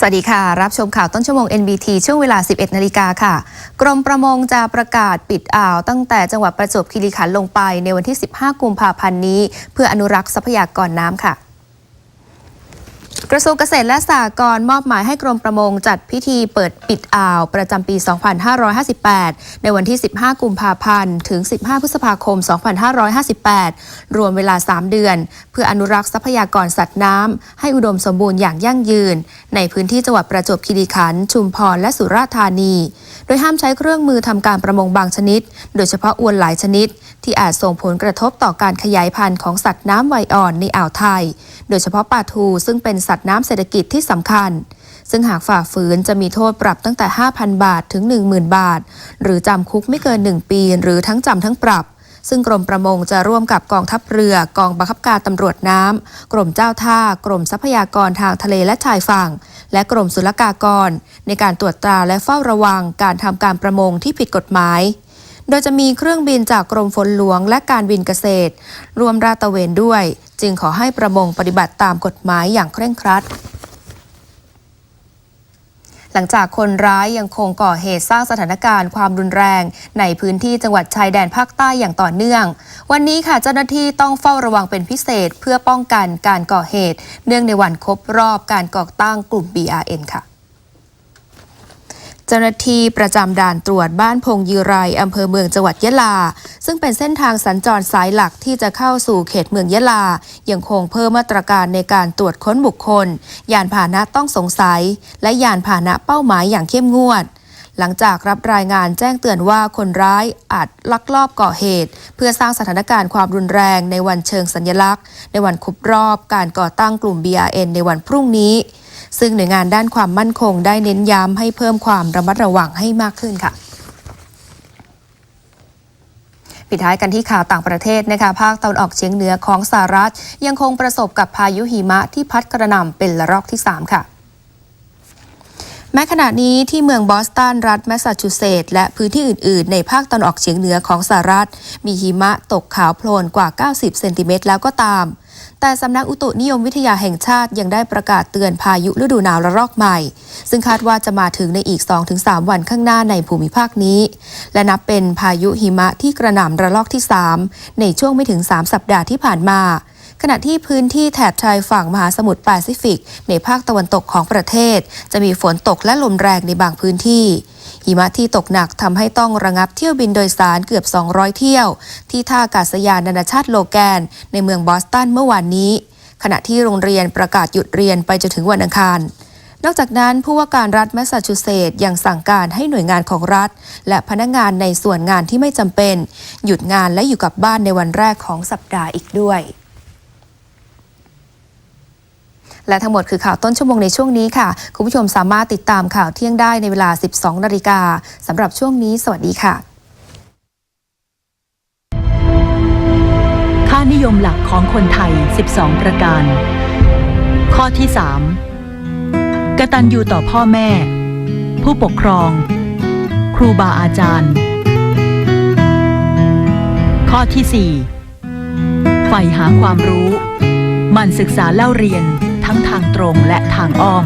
สวัสดีค่ะ รับชมข่าวต้นชั่วโมง NBT ช่วงเวลา 11 นาฬิกาค่ะ กรมประมงจะประกาศปิดอ่าว ตั้งแต่จังหวัดประจวบคีรีขันธ์ลงไปในวันที่ 15 กุมภาพันธ์นี้ เพื่ออนุรักษ์ทรัพยากรน้ำค่ะ กระทรวงเกษตรและสหกรณ์มอบหมายให้กรมประมงจัดพิธีเปิดปิดอ่าว ประจำปี 2558 ในวันที่ 15 กุมภาพันธ์ ถึง 15 พฤษภาคม 2558 รวมเวลา 3 เดือน เพื่ออนุรักษ์ทรัพยากรสัตว์น้ำให้อุดมสมบูรณ์อย่างยั่งยืน ในพื้นที่จังหวัดประจวบคีรีขันธ์ชุมพรและสุราษฎร์ธานี โดยห้ามใช้เครื่องมือทำการประมงบางชนิด โดยเฉพาะอวนหลายชนิด ที่อาจส่งผลกระทบต่อการขยายพันธุ์ของสัตว์น้ำวัยอ่อนในอ่าวไทย โดยเฉพาะปลาทูซึ่งเป็นสัตว์น้ำเศรษฐกิจที่สำคัญ ซึ่งหากฝ่าฝืนจะมีโทษปรับตั้งแต่ 5,000 บาทถึง 10,000 บาท หรือจำคุกไม่เกิน 1 ปี หรือทั้งจำทั้งปรับ ซึ่งกรมประมงจะร่วมกับกองทัพเรือกองบังคับการตำรวจน้ำกรมเจ้าท่ากรมทรัพยากรทางทะเลและชายฝั่ง และกรมศุลกากร ในการตรวจตราและเฝ้าระวังการทำการประมงที่ผิดกฎหมายโดยจะมีเครื่องบินจากกรมฝนหลวงและการบินเกษตร รวมราตะเวนด้วย จึงขอให้ประมงปฏิบัติตามกฎหมายอย่างเคร่งครัด หลังจากคนร้ายยังคงก่อเหตุสร้างสถานการณ์ความรุนแรง ในพื้นที่จังหวัดชายแดนภาคใต้อย่างต่อเนื่อง วันนี้ค่ะเจ้าหน้าที่ต้องเฝ้าระวังเป็นพิเศษเพื่อป้องกันการก่อเหตุ เนื่องในวันครบรอบการก่อตั้งกลุ่ม BRN ค่ะ เจ้าหน้าที่ประจำด่านตรวจบ้านพงยีไรอำเภอเมืองจังหวัดยะลา ซึ่งเป็นเส้นทางสัญจรสายหลักที่จะเข้าสู่เขตเมืองยะลา ยังคงเพิ่มมาตรการในการตรวจค้นบุคคล ยานพาหนะต้องสงสัย และยานพาหนะเป้าหมายอย่างเข้มงวด หลังจากรับรายงานแจ้งเตือนว่าคนร้ายอาจลักลอบก่อเหตุ เพื่อสร้างสถานการณ์ความรุนแรงในวันเชิงสัญลักษณ์ ในวันครบรอบการก่อตั้งกลุ่ม BRN ในวันพรุ่งนี้ ซึ่งหน่วยงานด้านความมั่นคงได้เน้นย้ำให้เพิ่มความระมัดระวังให้มากขึ้นค่ะปิดท้ายกันที่ข่าวต่างประเทศนะคะภาคตะวันออกเฉียงเหนือของสหรัฐ ยังคงประสบกับพายุหิมะที่พัดกระหน่ำเป็นระลอกที่ 3 ค่ะ แม้ขณะนี้ที่เมืองบอสตันรัฐแมสซาชูเซตส์และพื้นที่อื่น ๆ ในภาคตะวันออกเฉียงเหนือของสหรัฐ มีหิมะตกขาวโพลนกว่า 90 เซนติเมตรแล้วก็ตาม แต่สำนักอุตุนิยมวิทยาแห่งชาติยังได้ประกาศเตือนพายุฤดูหนาวระลอกใหม่ ซึ่งคาดว่าจะมาถึงในอีก 2-3 วันข้างหน้าในภูมิภาคนี้ และนับเป็นพายุหิมะที่กระหน่ำระลอกที่ 3 ในช่วงไม่ถึง 3 สัปดาห์ที่ผ่านมาขณะที่พื้นที่แถบชายฝั่งมหาสมุทรแปซิฟิก ในภาคตะวันตกของประเทศ จะมีฝนตกและลมแรงในบางพื้นที่ หิมะที่ตกหนักทำให้ต้องระงับเที่ยวบินโดยสารเกือบ 200 เที่ยว ที่ท่าอากาศยานนานาชาติโลแกน ในเมืองบอสตันเมื่อวานนี้ ขณะที่โรงเรียนประกาศหยุดเรียนไปจนถึงวันอังคารนอกจากนั้นผู้ว่าการรัฐแมสซาชูเซตส์ยังสั่งการให้หน่วยงานของรัฐ และพนักงานในส่วนงานที่ไม่จำเป็น หยุดงานและอยู่กับบ้านในวันแรกของสัปดาห์อีกด้วย และทั้งหมดคือข่าวต้นชั่วโมงในช่วงนี้ค่ะ คุณผู้ชมสามารถติดตามข่าวเที่ยงได้ในเวลา 12 นาฬิกาสำหรับช่วงนี้ สวัสดีค่ะ ค่านิยมหลักของคนไทย 12 ประการ ข้อที่ 3 กตัญญูต่อพ่อแม่ ผู้ปกครอง ครูบาอาจารย์ ข้อที่ 4 ใฝ่หาความรู้ มันศึกษาเล่าเรียน ทั้งทางตรงและทางอ้อม